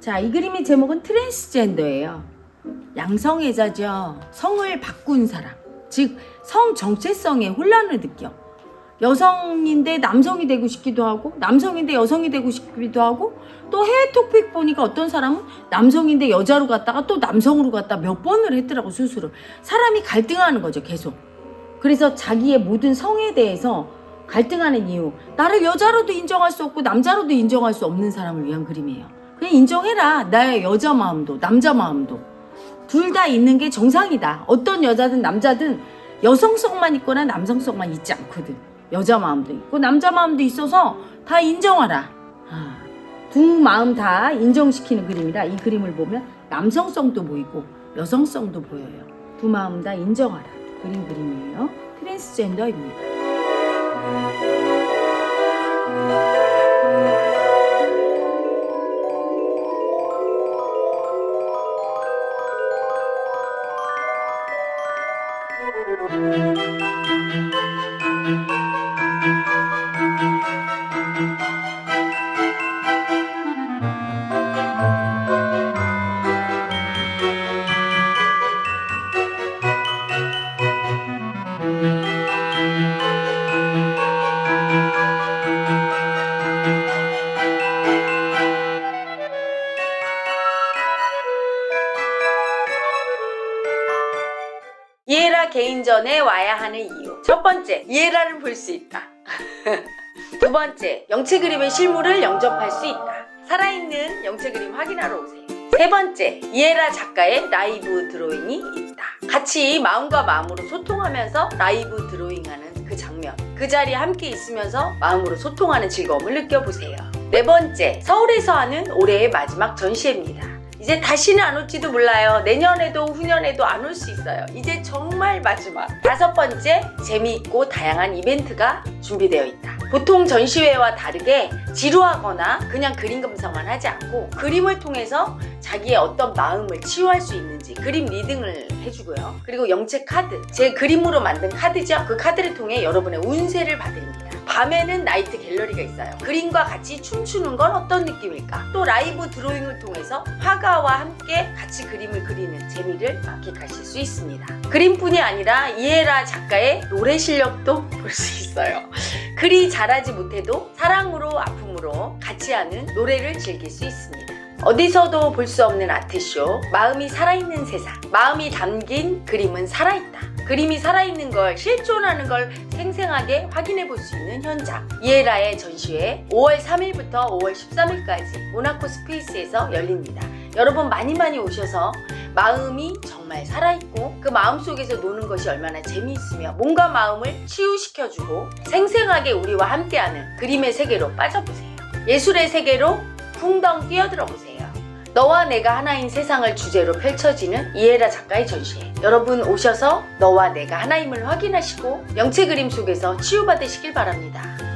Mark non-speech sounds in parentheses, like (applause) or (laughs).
자, 이 그림의 제목은 트랜스젠더예요. 양성애자죠. 성을 바꾼 사람. 즉, 성 정체성에 혼란을 느껴. 여성인데 남성이 되고 싶기도 하고, 남성인데 여성이 되고 싶기도 하고, 또 해외 토픽 보니까 어떤 사람은 남성인데 여자로 갔다가 또 남성으로 갔다 몇 번을 했더라고, 스스로. 사람이 갈등하는 거죠, 계속. 그래서 자기의 모든 성에 대해서 갈등하는 이유. 나를 여자로도 인정할 수 없고, 남자로도 인정할 수 없는 사람을 위한 그림이에요. 그냥 인정해라. 나의 여자 마음도, 남자 마음도. 둘 다 있는 게 정상이다. 어떤 여자든 남자든 여성성만 있거나 남성성만 있지 않거든. 여자 마음도 있고 남자 마음도 있어서 다 인정하라. 아, 두 마음 다 인정시키는 그림이라 이 그림을 보면 남성성도 보이고 여성성도 보여요. 두 마음 다 인정하라. 그림 그림이에요. 트랜스젠더입니다. Thank you. 이에라 개인전에 와야 하는 이유. 첫 번째, 이에라를 볼 수 있다. (laughs) 두 번째, 영체 그림의 실물을 영접할 수 있다. 살아있는 영체 그림 확인하러 오세요. 세 번째, 이에라 작가의 라이브 드로잉이 있다. 같이 마음과 마음으로 소통하면서 라이브 드로잉하는 그 장면. 그 자리에 함께 있으면서 마음으로 소통하는 즐거움을 느껴보세요. 네 번째, 서울에서 하는 올해의 마지막 전시회입니다. 이제 다시는 안 올지도 몰라요. 내년에도 후년에도 안 올 수 있어요. 이제 정말 마지막. 다섯 번째, 재미있고 다양한 이벤트가 준비되어 있다. 보통 전시회와 다르게 지루하거나 그냥 그림 감상만 하지 않고 그림을 통해서 자기의 어떤 마음을 치유할 수 있는지 그림 리딩을 해주고요. 그리고 영체 카드, 제 그림으로 만든 카드죠. 그 카드를 통해 여러분의 운세를 봐드립니다. 밤에는 나이트 갤러리가 있어요. 그림과 같이 춤추는 건 어떤 느낌일까? 또 라이브 드로잉을 통해서 화가와 함께 같이 그림을 그리는 재미를 만끽하실 수 있습니다. 그림뿐이 아니라 이에라 작가의 노래 실력도 볼 수 있어요. 글이 잘하지 못해도 사랑으로 아픔으로 같이 하는 노래를 즐길 수 있습니다. 어디서도 볼 수 없는 아트쇼 마음이 살아있는 세상 마음이 담긴 그림은 살아있다. 그림이 살아있는 걸 실존하는 걸 생생하게 확인해 볼 수 있는 현장. 이에라의 전시회 5월 3일부터 5월 13일까지 모나코 스페이스에서 열립니다. 여러분 많이 많이 오셔서 마음이 정말 살아있고 그 마음 속에서 노는 것이 얼마나 재미있으며 몸과 마음을 치유시켜주고 생생하게 우리와 함께하는 그림의 세계로 빠져보세요. 예술의 세계로 풍덩 뛰어들어 보세요. 너와 내가 하나인 세상을 주제로 펼쳐지는 이에라 작가의 전시회. 여러분 오셔서 너와 내가 하나임을 확인하시고 영체 그림 속에서 치유받으시길 바랍니다.